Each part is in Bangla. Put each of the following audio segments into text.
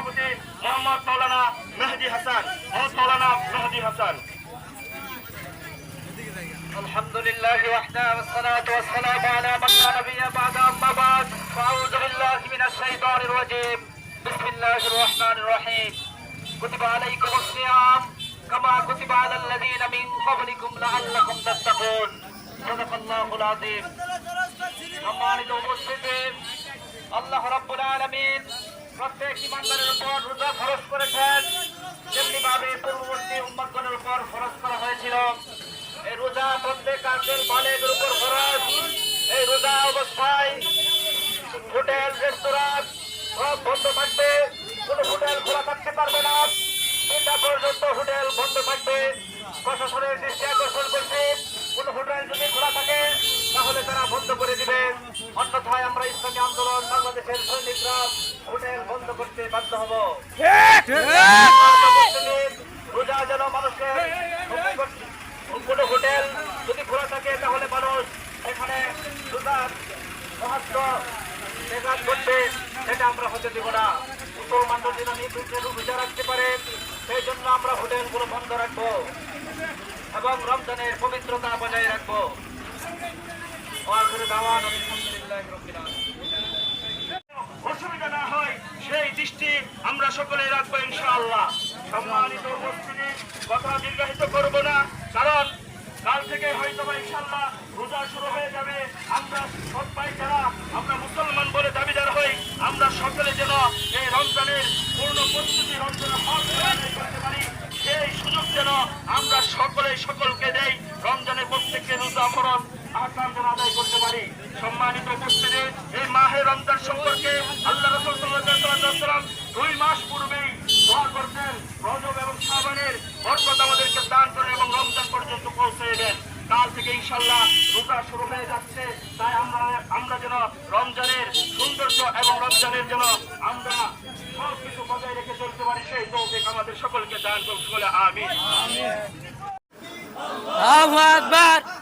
সভাপতি মোহাম্মদ মৌলানা মেহেদি হাসান ও মৌলানা মেহেদি হাসান الحمد لله وحده والصلاة والسلام على من لا نبي بعد أما بعد فأعوذ بالله من الشيطان الرجيم بسم الله الرحمن الرحيم كتب عليكم الصيام كما كتب على الذين من قبلكم لعلكم تتقون صدق الله العظيم সম্মানিত উপস্থিতি আল্লাহ রাব্বুল আলামিন প্রত্যেক ইমানদারের উপর রোজা খরচ করেছেন। যেমনি ভাবে পূর্ববর্তী উম্মতগণের উপর খরচ করা হয়েছিল। এই রোজা প্রত্যেক কাজের বালেগের উপর খরচ এই রোজা অবস্থায় হোটেল, রেস্তোরাঁ সব বন্ধ থাকবে। কোনো হোটেল খোলা থাকতে পারবে না। তিনটা পর্যন্ত হোটেল বন্ধ থাকবে। প্রশাসনের দৃষ্টি আকর্ষণ করছে। অন্যথায় আমরা ইসলামী আন্দোলন বাংলাদেশের সৈনিকরা হোটেল বন্ধ করতে বাধ্য হব। রোজা যেন করছে। কোনো হোটেল যদি খোলা থাকে তাহলে মানুষ এখানে রোজার মহাত্ম বেকার করবে সেটা আমরা হতে দেব না। মুসলমানরা যেন নির্বিঘ্নে রোজা রাখতে পারে সেই জন্য আমরা হোটেলগুলো বন্ধ রাখব এবং রমজানের পবিত্রতা বজায় রাখব। দাওয়ান অসুবিধা না হয়, সেই দৃষ্টি আমরা সকলে রাখব ইনশাআল্লাহ। সম্মানিত উপস্থিতি, কথা দীর্ঘায়িত করব না, কারণ কাল থেকে হয়তো বা ইনশাআল্লাহ রোজা শুরু হয়ে যাবে। আমরা সবাই যারা, আমরা মুসলমান বলে দাবিদার হই, আমরা সকলে যেন এই রমজানের পূর্ণ প্রস্তুতি রমজানের করতে পারি, সেই সুযোগ যেন আমরা সকলে সকলকে দেই। আহকাম আদায় করতে পারি। সম্মানিত উপস্থিতি, এই মাহে রমজান সম্পর্কে আল্লাহ রসুল সাল্লাম দুই মাস পূর্বেই দোয়া করতেন রজব এবং শাবানের বরকত আমাদেরকে দান করেন এবং রমজান পর্যন্ত পৌঁছে দেন। কাল থেকে ইনশাল্লাহ রোজা শুরু হয়ে যাচ্ছে, তাই আমরা আমরা যেন রমজানের সৌন্দর্য এবং রমজানের যেন আমরা সব কিছু বজায় রেখে চলতে পারি, সেই তৌফিক আমাদের সকলকে দান করুন, সকলে আমিন। আল্লাহু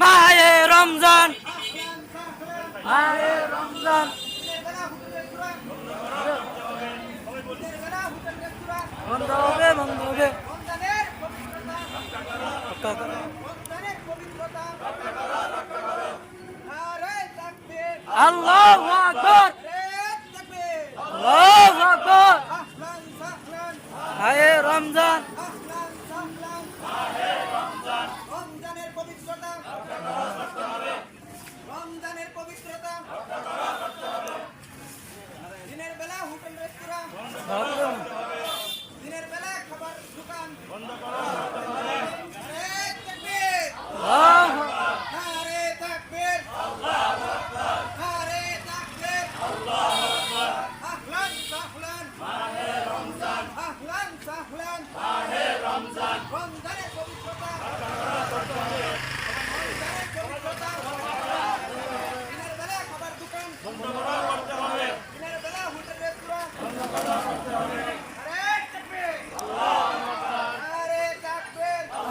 মায়ে রমজান। মায়ে রমজান। বন্ধ হবে বন্ধ আল্লাহ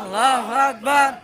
Allahu Akbar.